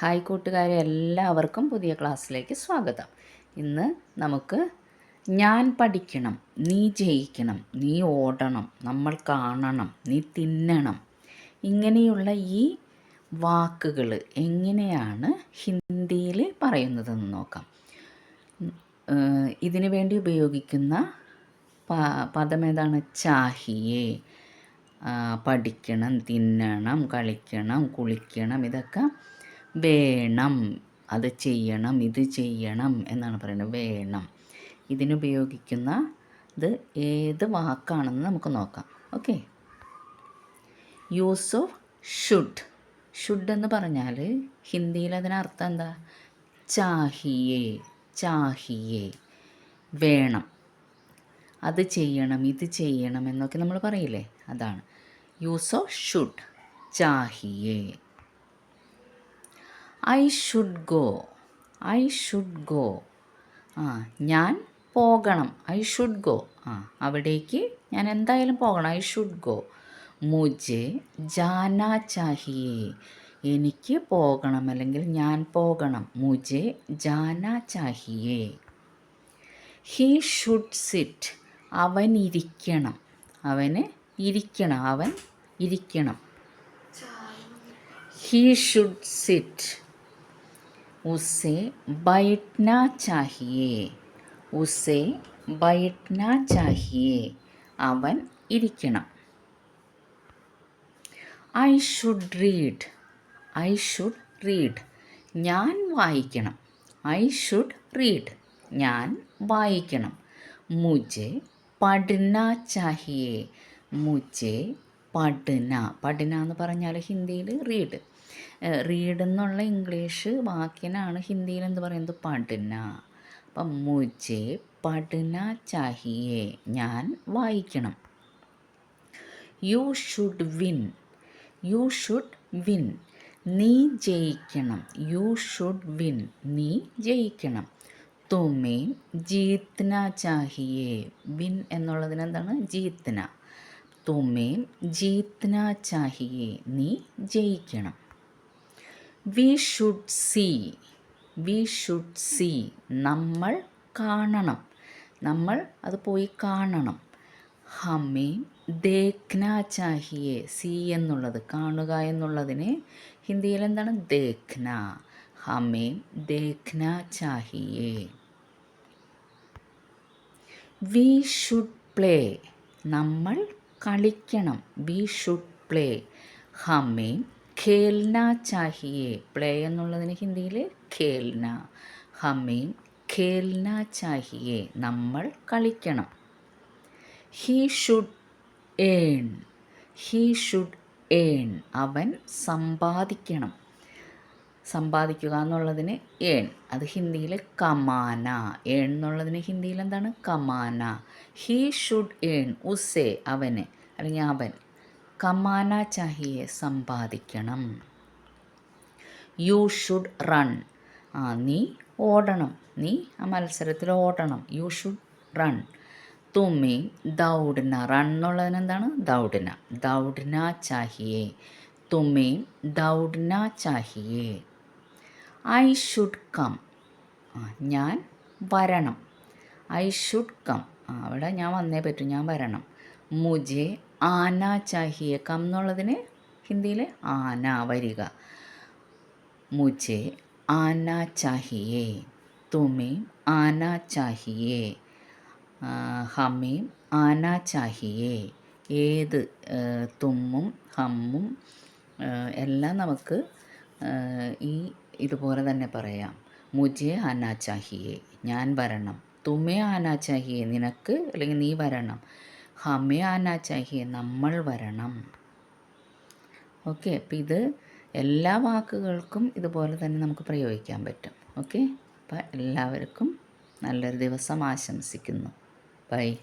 Hi കൂട്ടുകാരെ എല്ലാവർക്കും പുതിയ ക്ലാസ്സിലേക്ക് സ്വാഗതം. ഇന്ന് നമുക്ക് ഞാൻ പഠിക്കണം നീ ജയിക്കണം നീ ഓടണം നമ്മൾ കാണണം നീ തിന്നണം ഇങ്ങനെയുള്ള ഈ വാക്കുകൾ എങ്ങനെയാണ് ഹിന്ദിയിൽ പറയുന്നതെന്ന് നോക്കാം. ഇതിനു വേണ്ടി ഉപയോഗിക്കുന്ന പദം ഏതാണ്? ചാഹിയേ. പഠിക്കണം തിന്നണം കളിക്കണം കുളിക്കണം ഇതൊക്കെ വേണം. അത് ചെയ്യണം ഇത് ചെയ്യണം എന്നാണ് പറയുന്നത്. വേണം. ഇതിനുപയോഗിക്കുന്ന ഇത് ഏത് വാക്കാണെന്ന് നമുക്ക് നോക്കാം. Okay. Use of should should എന്ന് പറഞ്ഞാൽ ഹിന്ദിയിൽ അതിനർത്ഥം എന്താ? ചാഹിയേ ചാഹിയേ. വേണം. അത് ചെയ്യണം ഇത് ചെയ്യണം എന്നൊക്കെ നമ്മൾ പറയില്ലേ? അതാണ്. Use of should Chahiye. I should go. I should go. ആ ഞാൻ പോകണം. I should go. ആ അവിടേക്ക് ഞാൻ എന്തായാലും പോകണം. I should go. മുജെ ജാന ചാഹിയേ. എനിക്ക് പോകണം അല്ലെങ്കിൽ ഞാൻ പോകണം. മുജെ ജാന ചാഹിയേ. He should sit. അവൻ ഇരിക്കണം. അവന് ഇരിക്കണം. അവൻ ഇരിക്കണം. He should sit. उसे बैठना चाहिए ഉസെ ബൈഠ്ന ചാഹിയേ അവൻ ഇരിക്കണം I should read I should read ഞാൻ വായിക്കണം ഐ ഷുഡ് റീഡ് ഞാൻ വായിക്കണം മുജെ പഠന ചാഹിയേ മുജെ പഠന പഠന എന്ന് പറഞ്ഞാൽ ഹിന്ദിയിൽ റീഡ് റീഡ് എന്നുള്ള ഇംഗ്ലീഷ് വാക്കിനാണ് ഹിന്ദിയിൽ എന്ത് പറയുന്നത്? പഠന. അപ്പം മുജെ പഠന ചാഹിയേ. ഞാൻ വായിക്കണം. You should win you should win നീ ജയിക്കണം. യു ഷുഡ് വിൻ നീ ജയിക്കണം. തുമേ ജീത്ന ചാഹിയേ. വിൻ എന്നുള്ളതിന് എന്താണ്? ജീത്ന. തുമേ ജീത്ന ചാഹിയേ. നീ ജയിക്കണം. We should see we should see. നമ്മൾ കാണണം. നമ്മൾ അത് പോയി കാണണം. ഹമേ ദേഖ്ന ചാഹിയെ സി എന്നുള്ളത് കാണുക എന്നുള്ളതിന് ഹിന്ദിയിൽ എന്താണ്? ദേഖ്ന. ഹമേ ദേഖ്ന ചാഹിയെ. വി ഷുഡ് പ്ലേ നമ്മൾ കളിക്കണം. We should play. ഹമേ ഖേൽന ചാഹിയെ. പ്ലേ എന്നുള്ളതിന് ഹിന്ദിയിൽ ഖേൽന ഹമ്മീൻ ഖേൽന ചാഹിയെ നമ്മൾ കളിക്കണം. He should earn. He should earn. അവൻ സമ്പാദിക്കണം. സമ്പാദിക്കുക എന്നുള്ളതിന് ഏൺ. അത് ഹിന്ദിയിൽ കമാന. ഏൺ എന്നുള്ളതിന് ഹിന്ദിയിൽ എന്താണ്? കമാന. He should earn. ഉസേ അവന്. അല്ലെങ്കിൽ അവൻ. കമാന ചാഹിയെ സമ്പാദിക്കണം. യു ഷുഡ് റൺ ആ നീ ഓടണം. നീ ആ മത്സരത്തിൽ ഓടണം. യു ഷുഡ് റൺ തുമ്മി ദൗഡിന. റൺ എന്നുള്ളതിന് എന്താണ്? ദൗഡ്ന. ദൗഡന ചാഹിയെ. തുമ്മി ദൗഡിന ചാഹിയെ. ഐ ഷുഡ് കം ഞാൻ വരണം. ഐ ഷുഡ് കം അവിടെ ഞാൻ വന്നേ പറ്റൂ. ഞാൻ വരണം. മുജെ ആന ചാഹിയ. കം എന്നുള്ളതിന് ഹിന്ദിയിൽ ആന വരിക. മുജെ ആന ചാഹിയേ. തുമേം ആന ചാഹിയേ. ഹമേം ആന ചാഹിയേ. ഏത് തുമ്മും ഹമ്മും എല്ലാം നമുക്ക് ഈ ഇതുപോലെ തന്നെ പറയാം. മുജെ ആന ചാഹിയേ. ഞാൻ വരണം. തുമേ ആന ചാഹിയേ. നിനക്ക് അല്ലെങ്കിൽ നീ വരണം. ഹമേ ആന ചാഹിയെ നമ്മൾ വരണം. ഓക്കെ അപ്പം ഇത് എല്ലാ വാക്കുകൾക്കും ഇതുപോലെ തന്നെ നമുക്ക് പ്രയോഗിക്കാൻ പറ്റും. ഓക്കെ അപ്പം എല്ലാവർക്കും നല്ലൊരു ദിവസം ആശംസിക്കുന്നു. ബൈ.